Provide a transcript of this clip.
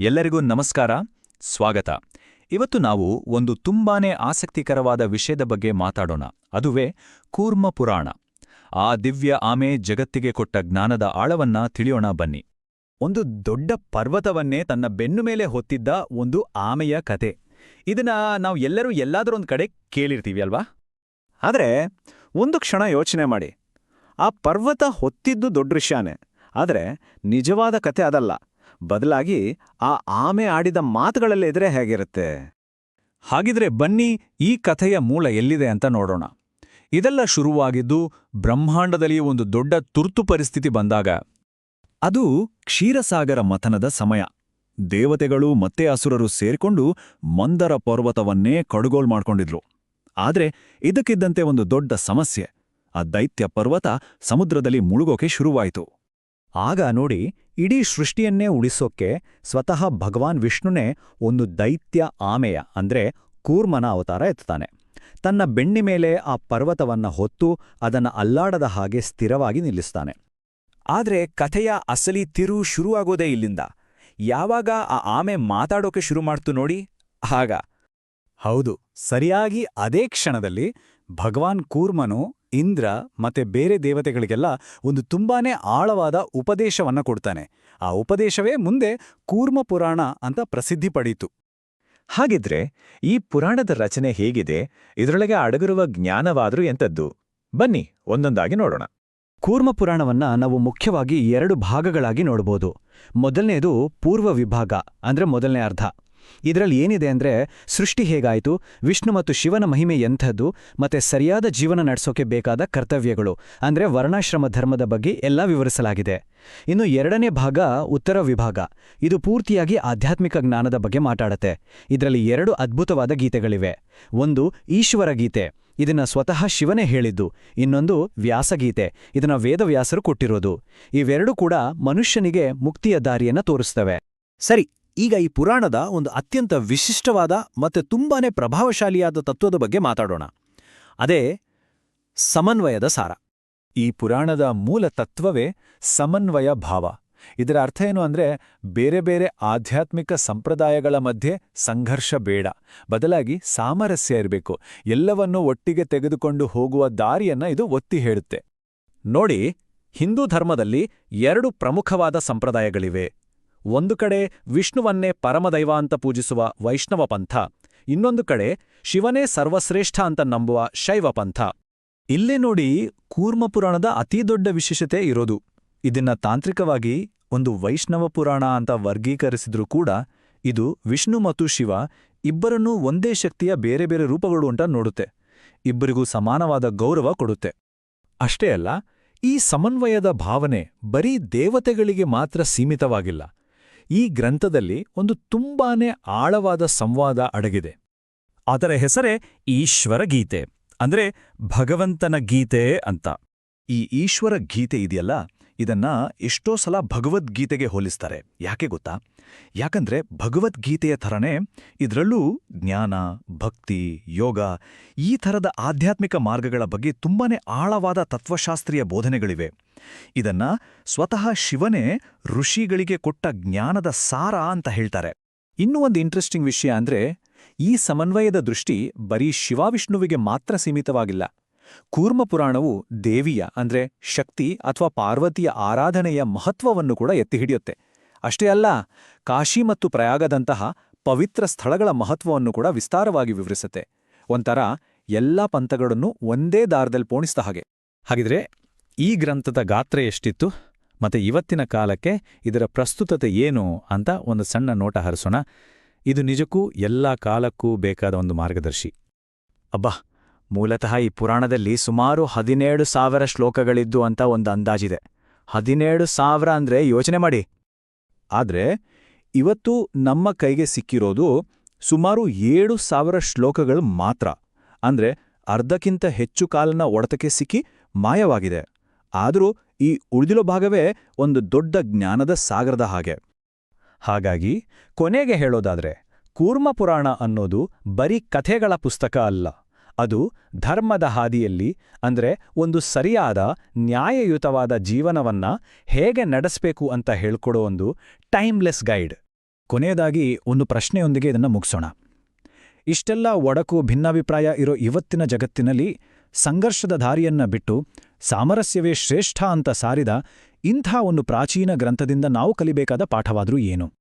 ಎಲ್ಲರಿಗೂ ನಮಸ್ಕಾರ, ಸ್ವಾಗತ. ಇವತ್ತು ನಾವು ಒಂದು ತುಂಬಾನೇ ಆಸಕ್ತಿಕರವಾದ ವಿಷಯದ ಬಗ್ಗೆ ಮಾತಾಡೋಣ. ಅದುವೇ ಕೂರ್ಮ ಪುರಾಣ. ಆ ದಿವ್ಯ ಆಮೆ ಜಗತ್ತಿಗೆ ಕೊಟ್ಟ ಜ್ಞಾನದ ಆಳವನ್ನ ತಿಳಿಯೋಣ ಬನ್ನಿ. ಒಂದು ದೊಡ್ಡ ಪರ್ವತವನ್ನೇ ತನ್ನ ಬೆನ್ನು ಮೇಲೆ ಹೊತ್ತಿದ್ದ ಒಂದು ಆಮೆಯ ಕತೆ. ಇದನ್ನ ನಾವು ಎಲ್ಲರೂ ಎಲ್ಲಾದರೂ ಕಡೆ ಕೇಳಿರ್ತೀವಿ ಅಲ್ವಾ? ಆದರೆ, ಒಂದು ಕ್ಷಣ ಯೋಚನೆ ಮಾಡಿ. ಆ ಪರ್ವತ ಹೊತ್ತಿದ್ದು ದೊಡ್ಡ ವಿಷಯನೇ. ಆದರೆ, ನಿಜವಾದ ಕತೆ ಅದಲ್ಲ. ಬದಲಾಗಿ ಆ ಆಮೆ ಆಡಿದ ಮಾತುಗಳಲ್ಲಿದ್ರೆ ಹೇಗಿರುತ್ತೆ? ಹಾಗಿದ್ರೆ ಬನ್ನಿ ಈ ಕಥೆಯ ಮೂಲ ಎಲ್ಲಿದೆ ಅಂತ ನೋಡೋಣ. ಇದೆಲ್ಲ ಶುರುವಾಗಿದ್ದು ಬ್ರಹ್ಮಾಂಡದಲ್ಲಿ ಒಂದು ದೊಡ್ಡ ತುರ್ತು ಪರಿಸ್ಥಿತಿ ಬಂದಾಗ. ಅದು ಕ್ಷೀರಸಾಗರ ಮಥನದ ಸಮಯ. ದೇವತೆಗಳು ಮತ್ತೆ ಅಸುರರು ಸೇರಿಕೊಂಡು ಮಂದರ ಪರ್ವತವನ್ನೇ ಕಡುಗೋಲ್ ಮಾಡ್ಕೊಂಡಿದ್ರು ಆದ್ರೆ ಇದಕ್ಕಿದ್ದಂತೆ ಒಂದು ದೊಡ್ಡ ಸಮಸ್ಯೆ. ಆ ದೈತ್ಯ ಪರ್ವತ ಸಮುದ್ರದಲ್ಲಿ ಮುಳುಗೋಕೆ ಶುರುವಾಯಿತು. ಆಗ ನೋಡಿ ಇಡೀ ಸೃಷ್ಟಿಯನ್ನೇ ಉಳಿಸೋಕ್ಕೆ ಸ್ವತಃ ಭಗವಾನ್ ವಿಷ್ಣುನೇ ಒಂದು ದೈತ್ಯ ಆಮೆಯ, ಅಂದ್ರೆ ಕೂರ್ಮನ ಅವತಾರ ಎತ್ತಾನೆ ತನ್ನ ಬೆಣ್ಣಿ ಮೇಲೆ ಆ ಪರ್ವತವನ್ನ ಹೊತ್ತು ಅದನ್ನ ಅಲ್ಲಾಡದ ಹಾಗೆ ಸ್ಥಿರವಾಗಿ ನಿಲ್ಲಿಸ್ತಾನೆ. ಆದ್ರೆ ಕಥೆಯ ಅಸಲಿ ತಿರು ಶುರುವಾಗೋದೇ ಇಲ್ಲಿಂದ. ಯಾವಾಗ ಆ ಆಮೆ ಮಾತಾಡೋಕೆ ಶುರು ಮಾಡ್ತು ನೋಡಿ? ಆಗ. ಹೌದು, ಸರಿಯಾಗಿ ಅದೇ ಕ್ಷಣದಲ್ಲಿ ಭಗವಾನ್ ಕೂರ್ಮನು ಇಂದ್ರ ಮತ್ತೆ ಬೇರೆ ದೇವತೆಗಳಿಗೆಲ್ಲ ಒಂದು ತುಂಬಾನೇ ಆಳವಾದ ಉಪದೇಶವನ್ನ ಕೊಡ್ತಾನೆ. ಆ ಉಪದೇಶವೇ ಮುಂದೆ ಕೂರ್ಮ ಪುರಾಣ ಅಂತ ಪ್ರಸಿದ್ಧಿ ಪಡೀತು. ಹಾಗಿದ್ರೆ ಈ ಪುರಾಣದ ರಚನೆ ಹೇಗಿದೆ? ಇದರೊಳಗೆ ಅಡಗಿರುವ ಜ್ಞಾನವಾದರೂ ಎಂಥದ್ದು? ಬನ್ನಿ, ಒಂದೊಂದಾಗಿ ನೋಡೋಣ. ಕೂರ್ಮ ಪುರಾಣವನ್ನ ನಾವು ಮುಖ್ಯವಾಗಿ ಎರಡು ಭಾಗಗಳಾಗಿ ನೋಡಬಹುದು ಮೊದಲನೆಯದು ಪೂರ್ವ ವಿಭಾಗ, ಅಂದ್ರೆ ಮೊದಲನೇ ಅರ್ಧ. ಇದರಲ್ಲಿ ಏನಿದೆ ಅಂದ್ರೆ ಸೃಷ್ಟಿ ಹೇಗಾಯಿತು? ವಿಷ್ಣು ಮತ್ತು ಶಿವನ ಮಹಿಮೆ ಎಂಥದ್ದು? ಮತ್ತೆ ಸರಿಯಾದ ಜೀವನ ನಡೆಸೋಕೆ ಬೇಕಾದ ಕರ್ತವ್ಯಗಳು, ಅಂದ್ರೆ ವರ್ಣಾಶ್ರಮ ಧರ್ಮದ ಬಗ್ಗೆ ಎಲ್ಲ ವಿವರಿಸಲಾಗಿದೆ. ಇನ್ನು ಎರಡನೇ ಭಾಗ ಉತ್ತರ ವಿಭಾಗ. ಇದು ಪೂರ್ತಿಯಾಗಿ ಆಧ್ಯಾತ್ಮಿಕ ಜ್ಞಾನದ ಬಗ್ಗೆ ಮಾತಾಡತ್ತೆ. ಇದರಲ್ಲಿ ಎರಡು ಅದ್ಭುತವಾದ ಗೀತೆಗಳಿವೆ. ಒಂದು ಈಶ್ವರ ಗೀತೆ. ಇದನ್ನ ಸ್ವತಃ ಶಿವನೇ ಹೇಳಿದ್ದು. ಇನ್ನೊಂದು ವ್ಯಾಸಗೀತೆ. ಇದನ್ನ ವೇದವ್ಯಾಸರು ಕೊಟ್ಟಿರೋದು. ಇವೆರಡೂ ಕೂಡ ಮನುಷ್ಯನಿಗೆ ಮುಕ್ತಿಯ ದಾರಿಯನ್ನ ತೋರಿಸ್ತವೆ. ಸರಿ ಈಗ ಈ ಪುರಾಣದ ಒಂದು ಅತ್ಯಂತ ವಿಶಿಷ್ಟವಾದ ಮತ್ತೆ ತುಂಬಾನೇ ಪ್ರಭಾವಶಾಲಿಯಾದ ತತ್ವದ ಬಗ್ಗೆ ಮಾತಾಡೋಣ. ಅದೇ ಸಮನ್ವಯದ ಸಾರ. ಈ ಪುರಾಣದ ಮೂಲ ತತ್ವವೇ ಸಮನ್ವಯ ಭಾವ. ಇದರ ಅರ್ಥ ಏನು ಅಂದ್ರೆ ಬೇರೆ ಬೇರೆ ಆಧ್ಯಾತ್ಮಿಕ ಸಂಪ್ರದಾಯಗಳ ಮಧ್ಯೆ ಸಂಘರ್ಷ ಬೇಡ. ಬದಲಾಗಿ ಸಾಮರಸ್ಯ ಇರಬೇಕು. ಎಲ್ಲವನ್ನೂ ಒಟ್ಟಿಗೆ ತೆಗೆದುಕೊಂಡು ಹೋಗುವ ದಾರಿಯನ್ನ ಇದು ಒತ್ತಿ ಹೇಳುತ್ತೆ. ನೋಡಿ, ಹಿಂದೂ ಧರ್ಮದಲ್ಲಿ ಎರಡು ಪ್ರಮುಖವಾದ ಸಂಪ್ರದಾಯಗಳಿವೆ. ಒಂದು ಕಡೆ ವಿಷ್ಣುವನ್ನೇ ಪರಮದೈವ ಅಂತ ಪೂಜಿಸುವ ವೈಷ್ಣವ ಪಂಥ, ಇನ್ನೊಂದು ಕಡೆ ಶಿವನೇ ಸರ್ವಶ್ರೇಷ್ಠ ಅಂತ ನಂಬುವ ಶೈವ ಪಂಥ. ಇಲ್ಲೇ ನೋಡಿ ಕೂರ್ಮ ಪುರಾಣದ ಅತೀ ದೊಡ್ಡ ವಿಶೇಷತೆ ಇರೋದು. ಇದನ್ನ ತಾಂತ್ರಿಕವಾಗಿ ಒಂದು ವೈಷ್ಣವ ಪುರಾಣ ಅಂತ ವರ್ಗೀಕರಿಸಿದ್ರೂ ಕೂಡ ಇದು ವಿಷ್ಣು ಮತ್ತು ಶಿವ ಇಬ್ಬರನ್ನೂ ಒಂದೇ ಶಕ್ತಿಯ ಬೇರೆ ಬೇರೆ ರೂಪಗಳು ಅಂತ ನೋಡುತ್ತೆ. ಇಬ್ಬರಿಗೂ ಸಮಾನವಾದ ಗೌರವ ಕೊಡುತ್ತೆ. ಅಷ್ಟೇ ಅಲ್ಲ, ಈ ಸಮನ್ವಯದ ಭಾವನೆ ಬರೀ ದೇವತೆಗಳಿಗೆ ಮಾತ್ರ ಸೀಮಿತವಾಗಿಲ್ಲ. ಈ ಗ್ರಂಥದಲ್ಲಿ ಒಂದು ತುಂಬಾನೇ ಆಳವಾದ ಸಂವಾದ ಅಡಗಿದೆ. ಅದರ ಹೆಸರೇ ಈಶ್ವರ ಗೀತೆ, ಅಂದ್ರೆ ಭಗವಂತನ ಗೀತೆ ಅಂತ. ಈ ಈಶ್ವರ ಗೀತೆ ಇದೆಯಲ್ಲ? ಇದನ್ನ ಎಷ್ಟೋ ಸಲ ಭಗವದ್ಗೀತೆಗೆ ಹೋಲಿಸ್ತಾರೆ. ಯಾಕೆ ಗೊತ್ತಾ? ಯಾಕಂದ್ರೆ ಭಗವದ್ಗೀತೆಯ ಥರನೇ ಇದರಲ್ಲೂ ಜ್ಞಾನ, ಭಕ್ತಿ, ಯೋಗ ಈ ಥರದ ಆಧ್ಯಾತ್ಮಿಕ ಮಾರ್ಗಗಳ ಬಗ್ಗೆ ತುಂಬಾನೇ ಆಳವಾದ ತತ್ವಶಾಸ್ತ್ರೀಯ ಬೋಧನೆಗಳಿವೆ. ಇದನ್ನ ಸ್ವತಃ ಶಿವನೇ ಋಷಿಗಳಿಗೆ ಕೊಟ್ಟ ಜ್ಞಾನದ ಸಾರ ಅಂತ ಹೇಳ್ತಾರೆ. ಇನ್ನೂ ಒಂದು ಇಂಟ್ರೆಸ್ಟಿಂಗ್ ವಿಷಯ ಅಂದ್ರೆ ಈ ಸಮನ್ವಯದ ದೃಷ್ಟಿ ಬರೀ ಶಿವಾವಿಷ್ಣುವಿಗೆ ಮಾತ್ರ ಸೀಮಿತವಾಗಿಲ್ಲ. ಕೂರ್ಮ ಪುರಾಣವು ದೇವಿಯ ಅಂದ್ರೆ ಶಕ್ತಿ ಅಥವಾ ಪಾರ್ವತಿಯ ಆರಾಧನೆಯ ಮಹತ್ವವನ್ನು ಕೂಡ ಎತ್ತಿ ಹಿಡಿಯುತ್ತೆ. ಅಷ್ಟೇ ಅಲ್ಲ, ಕಾಶಿ ಮತ್ತು ಪ್ರಯಾಗದಂತಹ ಪವಿತ್ರ ಸ್ಥಳಗಳ ಮಹತ್ವವನ್ನು ಕೂಡ ವಿಸ್ತಾರವಾಗಿ ವಿವರಿಸುತ್ತೆ. ಒಂಥರ ಎಲ್ಲಾ ಪಂಥಗಳನ್ನು ಒಂದೇ ದಾರದಲ್ಲಿ ಪೋಣಿಸಿದ ಹಾಗೆ. ಹಾಗಿದ್ರೆ ಈ ಗ್ರಂಥದ ಗಾತ್ರ ಎಷ್ಟಿತ್ತು? ಮತ್ತೆ ಇವತ್ತಿನ ಕಾಲಕ್ಕೆ ಇದರ ಪ್ರಸ್ತುತತೆ ಏನು ಅಂತ ಒಂದು ಸಣ್ಣ ನೋಟ ಹರಿಸೋಣ. ಇದು ನಿಜಕ್ಕೂ ಎಲ್ಲಾ ಕಾಲಕ್ಕೂ ಬೇಕಾದ ಒಂದು ಮಾರ್ಗದರ್ಶಿ. ಅಬ್ಬಾ! ಮೂಲತಃ ಈ ಪುರಾಣದಲ್ಲಿ ಸುಮಾರು ಹದಿನೇಳು ಸಾವಿರ ಶ್ಲೋಕಗಳಿದ್ದು ಅಂತ ಒಂದು ಅಂದಾಜಿದೆ. ಹದಿನೇಳು ಸಾವಿರ ಅಂದ್ರೆ ಯೋಚನೆ ಮಾಡಿ. ಆದ್ರೆ, ಇವತ್ತು ನಮ್ಮ ಕೈಗೆ ಸಿಕ್ಕಿರೋದು ಸುಮಾರು ಏಳು ಸಾವಿರ ಶ್ಲೋಕಗಳು ಮಾತ್ರ. ಅಂದ್ರೆ, ಅರ್ಧಕ್ಕಿಂತ ಹೆಚ್ಚು ಕಾಲನ ಒಡತಕ್ಕೆ ಸಿಕ್ಕಿ ಮಾಯವಾಗಿದೆ. ಆದರೂ, ಈ ಉಳಿದಿರೋ ಭಾಗವೇ ಒಂದು ದೊಡ್ಡ ಜ್ಞಾನದ ಸಾಗರದ ಹಾಗೆ. ಹಾಗಾಗಿ, ಕೊನೆಗೆ ಹೇಳೋದಾದ್ರೆ, ಕೂರ್ಮ ಪುರಾಣ ಅನ್ನೋದು ಬರೀ ಕಥೆಗಳ ಪುಸ್ತಕ ಅಲ್ಲ. ಅದು ಧರ್ಮದ ಹಾದಿಯಲ್ಲಿ, ಅಂದ್ರೆ ಒಂದು ಸರಿಯಾದ, ನ್ಯಾಯಯುತವಾದ ಜೀವನವನ್ನ ಹೇಗೆ ನಡೆಸಬೇಕು ಅಂತ ಹೇಳ್ಕೊಡೋ ಒಂದು ಟೈಮ್ಲೆಸ್ ಗೈಡ್. ಕೊನೆಯದಾಗಿ ಒಂದು ಪ್ರಶ್ನೆಯೊಂದಿಗೆ ಇದನ್ನು ಮುಗಿಸೋಣ. ಇಷ್ಟೆಲ್ಲ ಒಡಕು ಭಿನ್ನಾಭಿಪ್ರಾಯ ಇರೋ ಇವತ್ತಿನ ಜಗತ್ತಿನಲ್ಲಿ ಸಂಘರ್ಷದ ದಾರಿಯನ್ನ ಬಿಟ್ಟು ಸಾಮರಸ್ಯವೇ ಶ್ರೇಷ್ಠ ಅಂತ ಸಾರಿದ ಇಂಥ ಒಂದು ಪ್ರಾಚೀನ ಗ್ರಂಥದಿಂದ ನಾವು ಕಲಿಬೇಕಾದ ಪಾಠವಾದರೂ ಏನು?